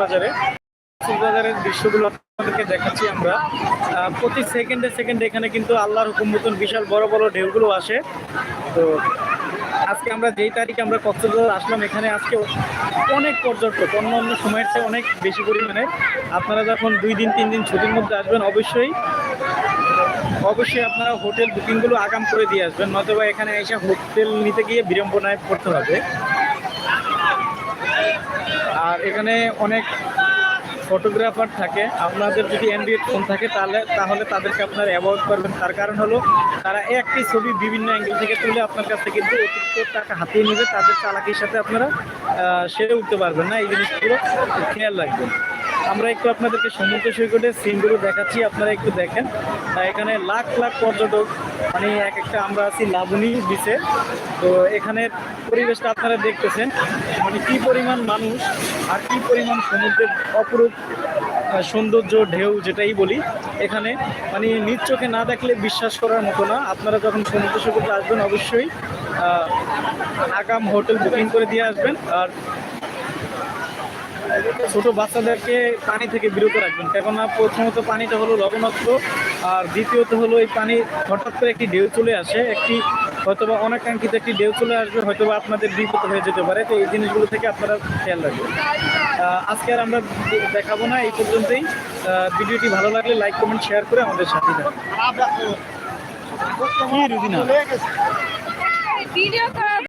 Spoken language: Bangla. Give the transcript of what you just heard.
বাজারে। বাজারের দৃশ্যগুলো আপনাদেরকে দেখাচ্ছি আমরা। প্রতি সেকেন্ডে সেকেন্ডে এখানে কিন্তু আল্লাহর হুকুম মতন বিশাল বড় বড় ঢেউগুলো আসে। তো আজকে আমরা যেই তারিখে আমরা কক্সবাজার আসলাম, এখানে আজকে অনেক পর্যটক, অন্য অন্য সময়ের চেয়ে অনেক বেশি পরিমাণে। আপনারা যখন দুই দিন, তিন দিন ছুটির মধ্যে আসবেন, অবশ্যই অবশ্যই আপনারা হোটেল বুকিংগুলো আগাম করে দিয়ে আসবেন। নয়তোবা এখানে এসে হোটেল নিতে গিয়ে বিড়ম্বনায় পড়তে হবে। আর এখানে অনেক ফটোগ্রাফার থাকে। আপনাদের যদি অ্যান্ড্রয়েড ফোন থাকে, তাহলে তাহলে তাদেরকে আপনারা অ্যাভয়েড করবেন। তার কারণ হলো, তারা একটি ছবি বিভিন্ন অ্যাঙ্গেল থেকে তুলে আপনার কাছ থেকে কিন্তু অতিরিক্ত টাকা হাতিয়ে নেবে তাদের চালাকির সাথে আপনারা সেরে উঠতে পারবেন না। এই জিনিসগুলো খেয়াল রাখবেন। আমরা একটু আপনাদেরকে সমুদ্র সৈকতের সিনগুলো দেখাচ্ছি, আপনারা একটু দেখেন। এখানে লাখ লাখ পর্যটক মানে এক একটা আমরা আছি লাবণী বিচে তো এখানের পরিবেশটা আপনারা দেখতেছেন মানে কি পরিমাণ মানুষ আর কি পরিমাণ সমুদ্রের অপরূপ সৌন্দর্য, ঢেউ যেটাই বলি। এখানে মানে নিজ চোখে না দেখলে বিশ্বাস করার মতো না। আপনারা যখন সমুদ্র সৈকতে আসবেন, অবশ্যই আগাম হোটেল বুকিং করে দিয়ে আসবেন। আর ছোট বাচ্চাদেরকে পানি থেকে বিরত রাখবেন। কেননা প্রথমত পানিটা হলো লবণাক্ত, আর দ্বিতীয়ত হলো এই পানি হঠাৎ করে একটি ঢেউ চলে আসে, একটি হয়তোবা অনাকাঙ্ক্ষিত একটি ঢেউ চলে আসবে, হয়তোবা আপনাদের বিপদ হয়ে যেতে পারে। তো এই জিনিসগুলো থেকে আপনারা খেয়াল রাখবেন। আজকে আর আমরা দেখাবো না, এই পর্যন্তই। ভিডিওটি ভালো লাগলে লাইক, কমেন্ট, শেয়ার করে আমাদের সাথে থাকুন। ভিডিও করা